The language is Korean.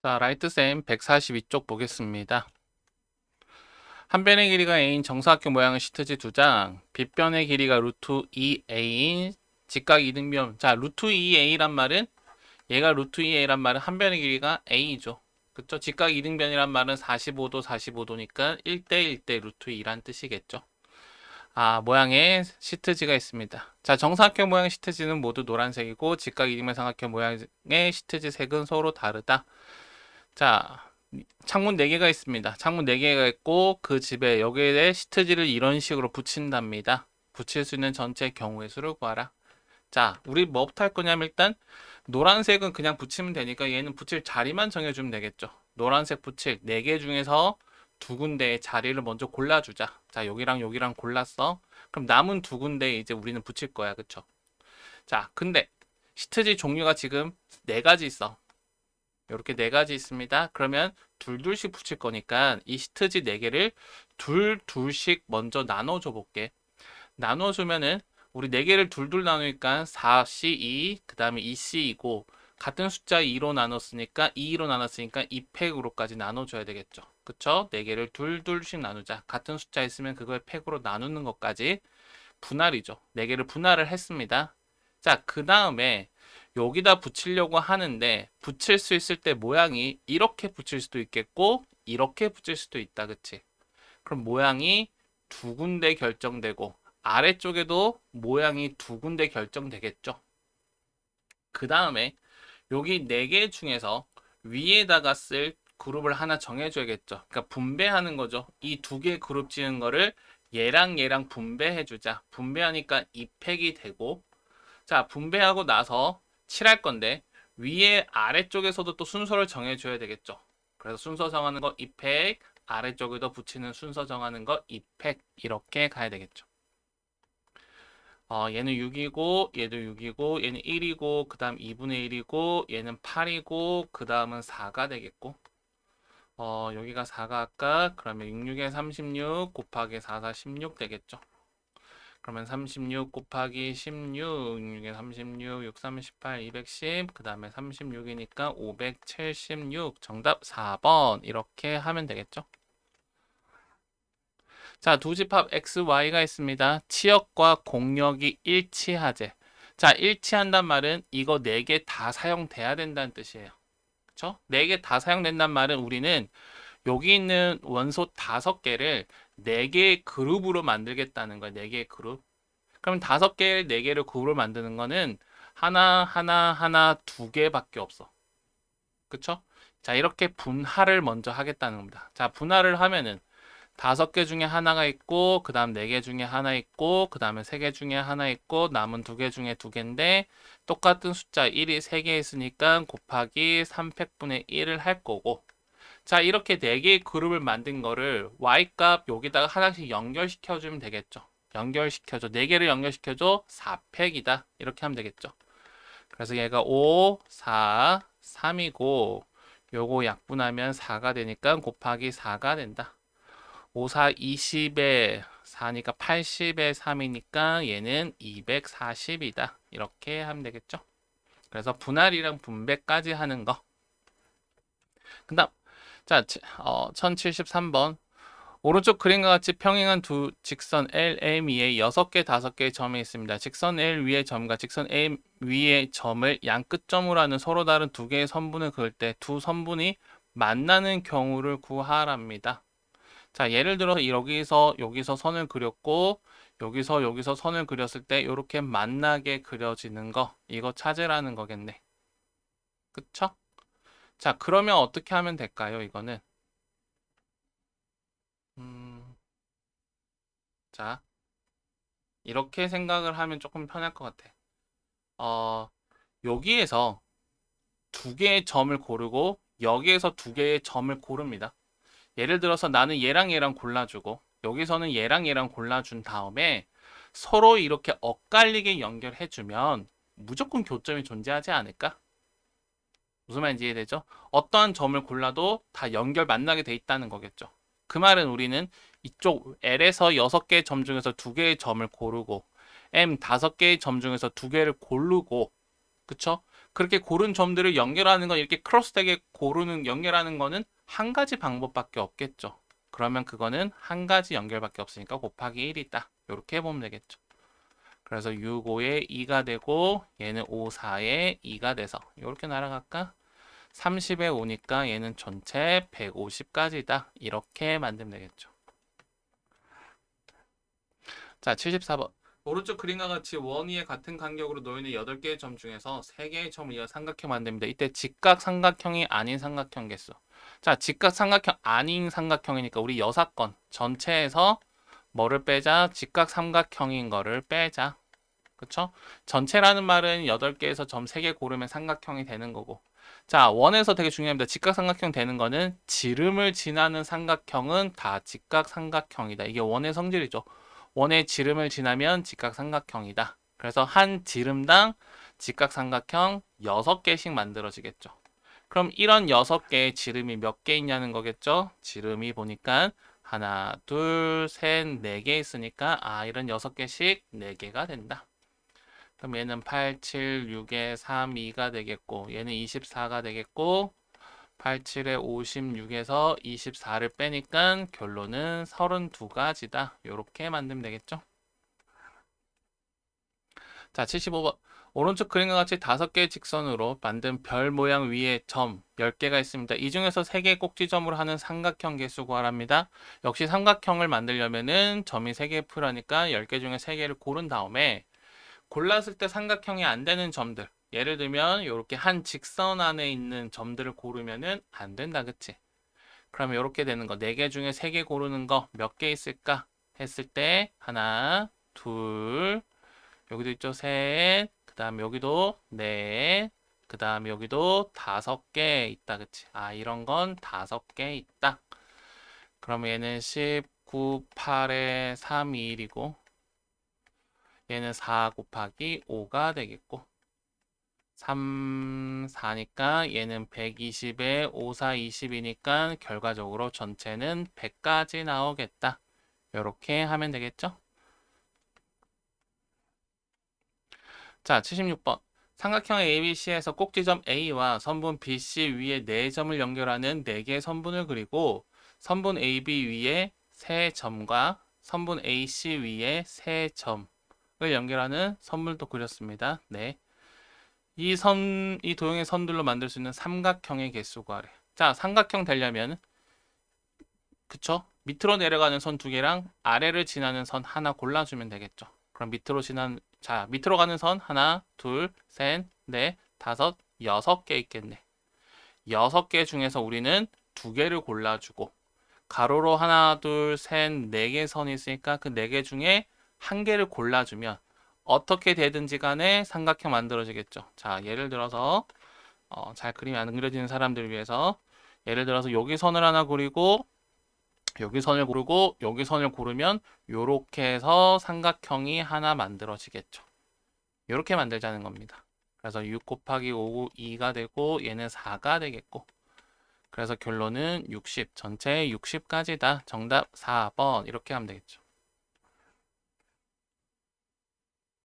자, 라이트쌤 142쪽 보겠습니다. 한 변의 길이가 a인 정사각형 모양의 시트지 두 장, 빗변의 길이가 루트 2a인 직각 이등변. 자, 루트 2a란 말은 얘가 루트 2a란 말은 한 변의 길이가 a죠. 그쵸? 직각 이등변이란 말은 45도, 45도니까 1대 1대 루트 2란 뜻이겠죠. 아, 모양의 시트지가 있습니다. 자, 정사각형 모양의 시트지는 모두 노란색이고 직각 이등변 삼각형 모양의 시트지 색은 서로 다르다. 자, 창문 4개가 있습니다. 창문 4개가 있고 그 집에 여기에 시트지를 이런 식으로 붙인답니다. 붙일 수 있는 전체 경우의 수를 구하라. 자, 우리 뭐부터 할 거냐면 일단 노란색은 그냥 붙이면 되니까 얘는 붙일 자리만 정해주면 되겠죠. 노란색 붙일 4개 중에서 두 군데의 자리를 먼저 골라주자. 자, 여기랑 여기랑 골랐어. 그럼 남은 두 군데에 이제 우리는 붙일 거야. 그쵸? 자, 근데 시트지 종류가 지금 네 가지 있어. 이렇게 네 가지 있습니다. 그러면 둘둘씩 붙일 거니까 이 시트지 네 개를 둘 둘씩 먼저 나눠줘 볼게. 나눠주면은 우리 네 개를 둘둘 나누니까 4C2, 그 다음에 2C이고 같은 숫자 2로 나눴으니까 2로 나눴으니까 2팩으로까지 나눠줘야 되겠죠. 그쵸? 네 개를 둘둘씩 나누자. 같은 숫자 있으면 그걸 팩으로 나누는 것까지 분할이죠. 네 개를 분할을 했습니다. 자, 그 다음에 여기다 붙이려고 하는데 붙일 수 있을 때 모양이 이렇게 붙일 수도 있겠고 이렇게 붙일 수도 있다. 그치? 그럼 모양이 두 군데 결정되고 아래쪽에도 모양이 두 군데 결정되겠죠. 그 다음에 여기 네 개 중에서 위에다가 쓸 그룹을 하나 정해줘야겠죠. 그러니까 분배하는 거죠. 이 두 개 그룹 지은 거를 얘랑 얘랑 분배해주자. 분배하니까 2팩이 되고 자 분배하고 나서 칠할 건데 위에 아래쪽에서도 또 순서를 정해줘야 되겠죠. 그래서 순서 정하는 거 2팩, 아래쪽에도 붙이는 순서 정하는 거 2팩 이렇게 가야 되겠죠. 어, 얘는 6이고 얘도 6이고 얘는 1이고 그 다음 2분의 1이고 얘는 8이고 그 다음은 4가 되겠고 어, 여기가 4가 아까 그러면 6, 6에 36 곱하기 4, 4, 16 되겠죠. 그러면 36 곱하기 16, 6에 36, 6, 38, 210, 그 다음에 36이니까 576, 정답 4번 이렇게 하면 되겠죠. 자, 두 집합 x, y가 있습니다. 치역과 공역이 일치하재. 자, 일치한단 말은 이거 네 개 다 사용돼야 된다는 뜻이에요. 그쵸? 네 개 다 사용된단 말은 우리는 여기 있는 원소 다섯 개를 네 개의 그룹으로 만들겠다는 거야. 네 개의 그룹. 그럼 다섯 개, 네 개를 그룹으로 만드는 거는 하나, 하나, 하나, 두 개밖에 없어. 그쵸? 자, 이렇게 분할을 먼저 하겠다는 겁니다. 자, 분할을 하면은 다섯 개 중에 하나가 있고, 그 다음 네 개 중에 하나 있고, 그 다음에 세 개 중에 하나 있고, 남은 두 개 중에 두 개인데, 똑같은 숫자 1이 세 개 있으니까 곱하기 3팩분의 1을 할 거고, 자, 이렇게 네 개의 그룹을 만든 거를 y값 여기다가 하나씩 연결시켜 주면 되겠죠. 연결시켜줘. 네 개를 연결시켜줘. 4팩이다. 이렇게 하면 되겠죠. 그래서 얘가 5, 4, 3이고, 요거 약분하면 4가 되니까 곱하기 4가 된다. 5, 4, 20에 4니까 80에 3이니까 얘는 240이다. 이렇게 하면 되겠죠. 그래서 분할이랑 분배까지 하는 거. 그 다음, 자, 어, 1073번. 오른쪽 그림과 같이 평행한 두 직선 LM 위에 6개, 5개의 점이 있습니다. 직선 L 위의 점과 직선 M 위의 점을 양 끝점으로 하는 서로 다른 두 개의 선분을 그을 때 두 선분이 만나는 경우를 구하랍니다. 자, 예를 들어서 여기서 여기서 선을 그렸고 여기서 여기서 선을 그렸을 때 이렇게 만나게 그려지는 거 이거 찾으라는 거겠네. 그쵸? 자, 그러면 어떻게 하면 될까요? 이거는 음, 자, 이렇게 생각을 하면 조금 편할 것 같아. 어, 여기에서 두 개의 점을 고르고 여기에서 두 개의 점을 고릅니다. 예를 들어서 나는 얘랑 얘랑 골라주고 여기서는 얘랑 얘랑 골라준 다음에 서로 이렇게 엇갈리게 연결해주면 무조건 교점이 존재하지 않을까? 무슨 말인지 이해되죠? 어떠한 점을 골라도 다 연결 만나게 돼 있다는 거겠죠. 그 말은 우리는 이쪽 L에서 6개의 점 중에서 2개의 점을 고르고 M 5개의 점 중에서 2개를 고르고 그쵸? 그렇게 고른 점들을 연결하는 건 이렇게 크로스되게 고르는 연결하는 거는 한 가지 방법밖에 없겠죠. 그러면 그거는 한 가지 연결밖에 없으니까 곱하기 1이다. 이렇게 해보면 되겠죠. 그래서 6, 5에 2가 되고 얘는 5, 4에 2가 돼서 이렇게 날아갈까? 30에 5니까 얘는 전체 150까지다. 이렇게 만들면 되겠죠. 자, 74번. 오른쪽 그림과 같이 원위에 같은 간격으로 놓여있는 8개의 점 중에서 3개의 점을 이어 삼각형 만듭니다. 이때 직각 삼각형이 아닌 삼각형 개수. 자, 직각 삼각형 아닌 삼각형이니까 우리 여사건 전체에서 뭐를 빼자? 직각 삼각형인 거를 빼자. 그쵸? 전체라는 말은 8개에서 점 3개 고르면 삼각형이 되는 거고. 자, 원에서 되게 중요합니다. 직각 삼각형 되는 거는 지름을 지나는 삼각형은 다 직각 삼각형이다. 이게 원의 성질이죠. 원의 지름을 지나면 직각 삼각형이다. 그래서 한 지름당 직각 삼각형 6개씩 만들어지겠죠. 그럼 이런 6개의 지름이 몇 개 있냐는 거겠죠? 지름이 보니까 하나, 둘, 셋, 네 개 있으니까 아, 이런 6개씩 4개가 된다. 그럼 얘는 8, 7, 6에 3, 2가 되겠고 얘는 24가 되겠고 8, 7에 56에서 24를 빼니까 결론은 32가지다. 이렇게 만들면 되겠죠? 자, 75번. 오른쪽 그림과 같이 5개의 직선으로 만든 별 모양 위에 점 10개가 있습니다. 이 중에서 3개의 꼭지점으로 하는 삼각형 개수 구하랍니다. 역시 삼각형을 만들려면은 점이 3개 필요하니까 10개 중에 3개를 고른 다음에 골랐을 때 삼각형이 안 되는 점들. 예를 들면 이렇게 한 직선 안에 있는 점들을 고르면은 안 된다 그치? 그러면 이렇게 되는 거. 4개 중에 3개 고르는 거 몇 개 있을까? 했을 때 하나 둘 여기도 있죠 셋 그 다음 여기도 넷 그 다음 여기도 다섯 개 있다 그치? 아 이런 건 다섯 개 있다. 그러면 얘는 19 8에 3 2 1이고 얘는 4 곱하기 5가 되겠고 3, 4니까 얘는 120에 5, 4, 20이니까 결과적으로 전체는 100까지 나오겠다. 이렇게 하면 되겠죠? 자, 76번. 삼각형 ABC에서 꼭지점 A와 선분 BC 위에 4점을 연결하는 4개의 선분을 그리고 선분 AB 위에 3점과 선분 AC 위에 3점 을 연결하는 선물도 그렸습니다. 네. 이 선, 이 도형의 선들로 만들 수 있는 삼각형의 개수 구하래. 자, 삼각형 되려면, 그쵸? 밑으로 내려가는 선 두 개랑 아래를 지나는 선 하나 골라주면 되겠죠. 그럼 밑으로 지난, 자, 밑으로 가는 선 하나, 둘, 셋, 넷, 다섯, 여섯 개 있겠네. 여섯 개 중에서 우리는 두 개를 골라주고, 가로로 하나, 둘, 셋, 네 개 선이 있으니까 그 네 개 중에 한 개를 골라주면 어떻게 되든지 간에 삼각형 만들어지겠죠. 자, 예를 들어서 어, 잘 그림이 안 그려지는 사람들을 위해서 예를 들어서 여기 선을 하나 그리고 여기 선을 고르고 여기 선을 고르면 이렇게 해서 삼각형이 하나 만들어지겠죠. 이렇게 만들자는 겁니다. 그래서 6 곱하기 5, 2가 되고 얘는 4가 되겠고 그래서 결론은 60, 전체 60까지다. 정답 4번 이렇게 하면 되겠죠.